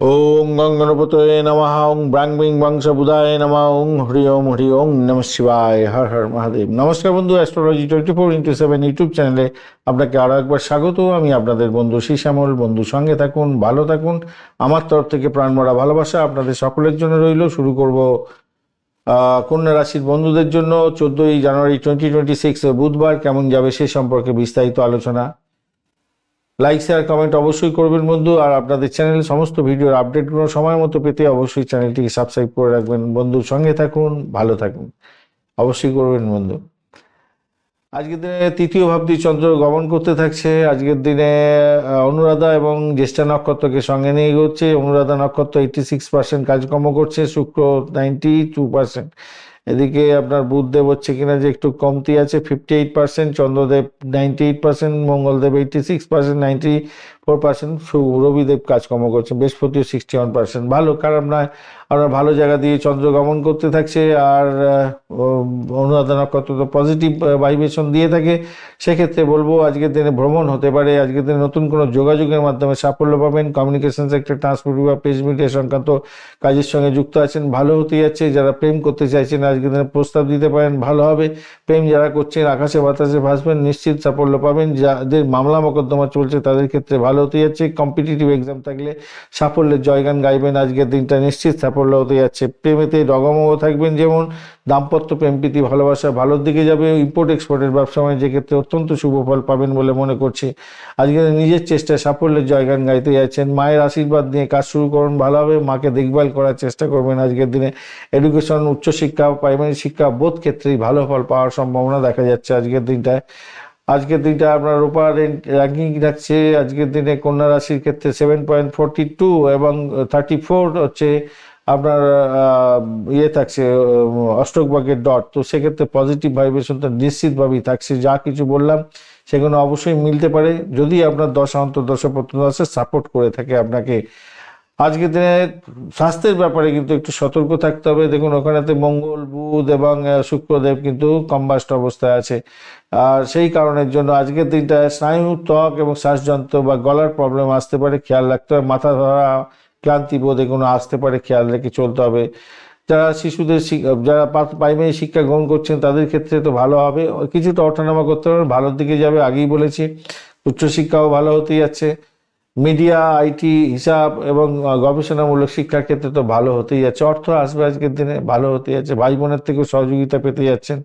ওং গং গণপতয়ে নমঃ, ওং ব্রাং বিং বংশ বুধায় নমঃ, ওং হরি ওম হরি ওং নম শিবায়, হর হর মহাদেব। নমস্কার বন্ধু astrology twenty four into seven YouTube চ্যানেলে আপনাকে আরও একবার স্বাগত। আমি আপনাদের বন্ধু শ্যামল বন্ধু সঙ্গে থাকুন, ভালো থাকুন। আমার তরফ থেকে প্রাণমরা ভালোবাসা আপনাদের সকলের জন্য রইল। শুরু করব কন্যা রাশির বন্ধুদের জন্য। চোদ্দোই জানুয়ারি টোয়েন্টি টোয়েন্টি সিক্স বুধবার। কেমন যাবে সে সম্পর্কে বিস্তারিত আলোচনা লাইক শেয়ার কমেন্ট অবশ্যই করবেন বন্ধু। আর আপনাদের চ্যানেল সমস্ত ভিডিওর আপডেটগুলো সময় মতো পেতে অবশ্যই চ্যানেলটিকে সাবস্ক্রাইব করে রাখবেন। বন্ধুর সঙ্গে থাকুন, ভালো থাকুন। অবশ্যই করবেন বন্ধু। আজকের দিনে তৃতীয় ভাবটি চন্দ্র গমন করতে থাকছে। আজকের দিনে অনুরাধা এবং জ্যেষ্ঠা নক্ষত্রকে সঙ্গে নিয়ে এগোচ্ছে। অনুরাধা নক্ষত্র এইটি সিক্স পার্সেন্ট কাজকর্ম করছে, শুক্র নাইনটি টু পার্সেন্ট এদিকে আপনার বুধদেব হচ্ছে কিনা যে একটু কমতি আছে fifty eight percent Chandradev ninety eight percent Mangaldev eighty six percent ninety four percent Ravidev কাজকর্ম করছে বৃহস্পতিও সিক্সটি ওয়ান পার্সেন্ট ভালো খারাপ নয় আমরা ভালো জায়গা দিয়ে চন্দ্র গমন করতে থাকছে আর আহ, ও, অনুরাধা নক্ষত্র তো পজিটিভ ভাইব্রেশন দিয়ে থাকে সেক্ষেত্রে বলব আজকের দিনে ভ্রমণ হতে পারে। আজকের দিনে নতুন কোনো যোগাযোগের মাধ্যমে সাফল্য পাবেন। কমিউনিকেশন সেক্টর ট্রান্সপোর্ট বা পেজ মিডিয়া সংক্রান্ত কাজের সঙ্গে যুক্ত আছেন ভালো হতে যাচ্ছে। যারা প্রেম করতে চাইছেন আজকের দিনে প্রস্তাব দিতে পারেন ভালো হবে। প্রেম যারা করছেন আকাশে বাতাসে ভাসবেন নিশ্চিত সাফল্য পাবেন। যাদের মামলা মোকদ্দমা চলছে তাদের ক্ষেত্রে ভালো হতে যাচ্ছে কম্পিটিটিভ এক্সাম থাকলে সাফল্যের জয়গান গাইবেন আজকের দিনটা নিশ্চিত, সাফল্য হতে যাচ্ছে। প্রেমেতে ডগমগ থাকবেন যেমন, দাম্পত্য প্রেম প্রীতি, ভালোবাসা ভালোর দিকে যাবে ইম্পোর্ট এক্সপোর্টের ব্যবসা যে ক্ষেত্রে অত্যন্ত শুভ ফল পাবেন বলে মনে করছি। আজকে নিজের চেষ্টায় সাফল্যের জয়গান গাইতে যাচ্ছেন, মায়ের আশীর্বাদ নিয়ে কাজ শুরু করুন ভালোভাবে মাকে দেখভাল করার চেষ্টা করবেন আজকের দিনে। এডুকেশন উচ্চশিক্ষা প্রাইমারি শিক্ষা, বোধ ক্ষেত্রেই ভালো ফল পাওয়ার সম্ভাবনা দেখা যাচ্ছে আজকের দিনটায়। আজকের দিনটা আপনার রূপা র্যাঙ্কিং রাখছে। আজকের দিনে কন্যা রাশির ক্ষেত্রে সেভেন পয়েন্ট ফোরটি টু এবং থার্টি ফোর হচ্ছে আপনার ইয়ে থাকছে আহ, অষ্টক ভাগের ডট তো সেক্ষেত্রে পজিটিভ ভাইব্রেশন তো নিশ্চিতভাবেই থাকছে। যা কিছু বললাম সেগুলো অবশ্যই মিলতে পারে। যদি আপনার দশা অন্তর দশা দশা সাপোর্ট করে থাকে আপনাকে। আজকের দিনে স্বাস্থ্যের ব্যাপারে কিন্তু একটু সতর্ক থাকতে হবে। দেখুন, ওখানেতে মঙ্গল, বুধ এবং শুক্রদেব কিন্তু কম্বাস্ট অবস্থায় আছে। আর সেই কারণের জন্য আজকের দিনটা স্নায়ু, ত্বক এবং শ্বাসযন্ত্র বা গলার প্রবলেম আসতে পারে, খেয়াল রাখতে হবে। মাথা ধরা, ক্লান্তি বোধ এগুলো আসতে পারে, খেয়াল রেখে চলতে হবে। যারা শিশুদের যারা প্রাইমারি শিক্ষা গ্রহণ করছেন, তাদের ক্ষেত্রে তো ভালো হবে। কিছুটা ওঠানামা করতে পারবে ভালোর দিকে যাবে। আগেই বলেছি, উচ্চশিক্ষাও ভালো হতে যাচ্ছে। মিডিয়া, আইটি, হিসাব এবং গবেষণামূলক শিক্ষার ক্ষেত্রে তো ভালো হতেই যাচ্ছে। অর্থ আসবে আজকের দিনে, ভালো হতে যাচ্ছে। ভাই বোনের থেকেও সহযোগিতা পেতে যাচ্ছেন।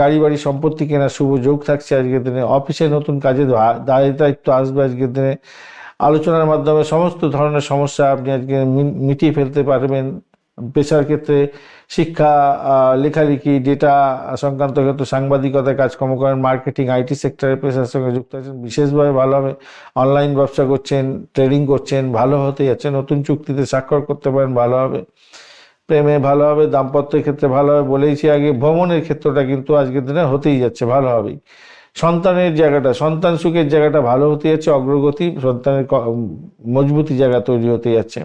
গাড়ি বাড়ি সম্পত্তি কেনার শুভ যোগ থাকছে আজকের দিনে। অফিসে নতুন কাজে দায়, দায়িত্ব আসবে আজকের দিনে। আলোচনার মাধ্যমে সমস্ত ধরনের সমস্যা আপনি আজকে মিটিয়ে ফেলতে পারবেন। পেশার ক্ষেত্রে শিক্ষা লেখালেখি ডেটা সংক্রান্ত ক্ষেত্রে সাংবাদিকতায় কাজকর্ম করেন মার্কেটিং আইটি সেক্টরের পেশার সঙ্গে যুক্ত আছেন, বিশেষভাবে ভালোভাবে অনলাইন ব্যবসা করছেন ট্রেডিং করছেন, ভালো হতে যাচ্ছে। নতুন চুক্তিতে স্বাক্ষর করতে পারেন ভালোভাবে প্রেমে ভালো হবে, দাম্পত্যের ক্ষেত্রে ভালো হবে বলেইছি আগে, ভ্রমণের ক্ষেত্রটা কিন্তু আজকের দিনে হতেই যাচ্ছে, ভালো হবেই। সন্তানের জায়গাটা, সন্তান সুখের জায়গাটা ভালো হতে যাচ্ছে, অগ্রগতি, সন্তানের মজবুতি জায়গা তৈরি হতে যাচ্ছে।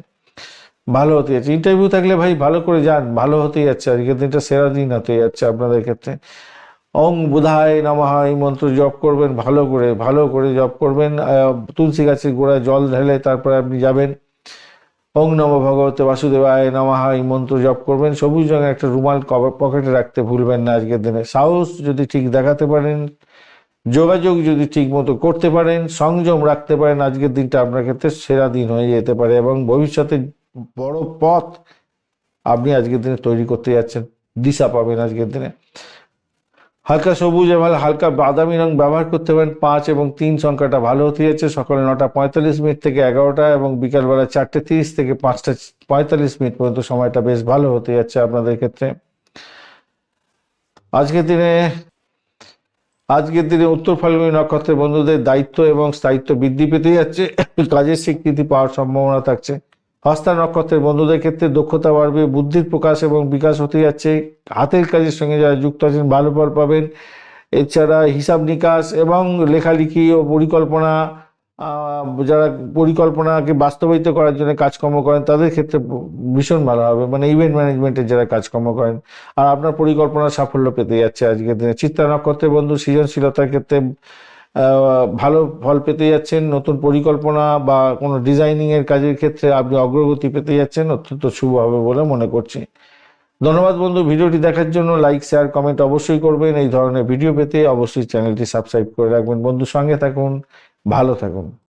ভালো হতে যাচ্ছে। ইন্টারভিউ থাকলে ভাই ভালো করে যান, ভালো হতে যাচ্ছে। আজকের দিনটা সেরা দিন হতে যাচ্ছে আপনাদের ক্ষেত্রে। অং বুধায় নমঃ, এই মন্ত্র জপ করবেন, ভালো করে ভালো করে জপ করবেন। তুলসী গাছের গোড়ায় জল ঢেলে তারপরে আপনি যাবেন। ওং নম ভগবতে বাসুদেবায় নমঃ, এই মন্ত্র জপ করবেন। সবুজ রঙের একটা রুমাল কভার পকেটে রাখতে ভুলবেন না আজকের দিনে। সাহস যদি ঠিক দেখাতে পারেন, যোগাযোগ যদি ঠিক মতো করতে পারেন, সংযম রাখতে পারেন, আজকের দিনটা আপনার ক্ষেত্রে সেরা দিন হয়ে যেতে পারে এবং ভবিষ্যতে বড় পথ আপনি আজকের দিনে তৈরি করতে যাচ্ছেন, দিশা পাবেন আজকের দিনে। হালকা সবুজ এবং হালকা বাদামি রং ব্যবহার করতে পারেন, পাঁচ এবং তিন সংখ্যাটা ভালো হতে যাচ্ছে। সকালে নটা পঁয়তাল্লিশ মিনিট থেকে এগারোটা এবং বিকালবেলা চারটে তিরিশ থেকে পাঁচটা পঁয়তাল্লিশ মিনিট পর্যন্ত সময়টা বেশ ভালো হতে যাচ্ছে আপনাদের ক্ষেত্রে। আজকের দিনে আজকের দিনে উত্তর ফাল্গুনী নক্ষত্রের বন্ধুদের দায়িত্ব এবং স্থায়িত্ব বৃদ্ধি পেতে যাচ্ছে। কাজের স্বীকৃতি পাওয়ার সম্ভাবনা থাকছে। হস্তা নক্ষত্রের বন্ধুদের ক্ষেত্রে দক্ষতা বাড়বে, বুদ্ধির প্রকাশ এবং বিকাশ হতে যাচ্ছে। হাতের কাজের সঙ্গে যারা যুক্ত আছেন, ভালো ফল পাবেন। এছাড়া হিসাব নিকাশ এবং লেখালেখি ও পরিকল্পনা যারা পরিকল্পনাকে বাস্তবায়িত করার জন্য কাজকর্ম করেন, তাদের ক্ষেত্রে ভীষণ ভালো হবে। মানে ইভেন্ট ম্যানেজমেন্টের যারা কাজকর্ম করেন, আর আপনার পরিকল্পনা সাফল্য পেতে যাচ্ছে আজকের দিনে। চিত্রা নক্ষত্রের বন্ধু সৃজনশীলতার ক্ষেত্রে ভালো ফল পেতে যাচ্ছেন, নতুন পরিকল্পনা বা কোনো ডিজাইনিংয়ের কাজের ক্ষেত্রে আপনি অগ্রগতি পেতে যাচ্ছেন, অত্যন্ত শুভ হবে বলে মনে করছি। ধন্যবাদ বন্ধু, ভিডিওটি দেখার জন্য লাইক শেয়ার কমেন্ট অবশ্যই করবেন। এই ধরনের ভিডিও পেতে অবশ্যই চ্যানেলটি সাবস্ক্রাইব করে রাখবেন। বন্ধুর সঙ্গে থাকুন, ভালো থাকুন।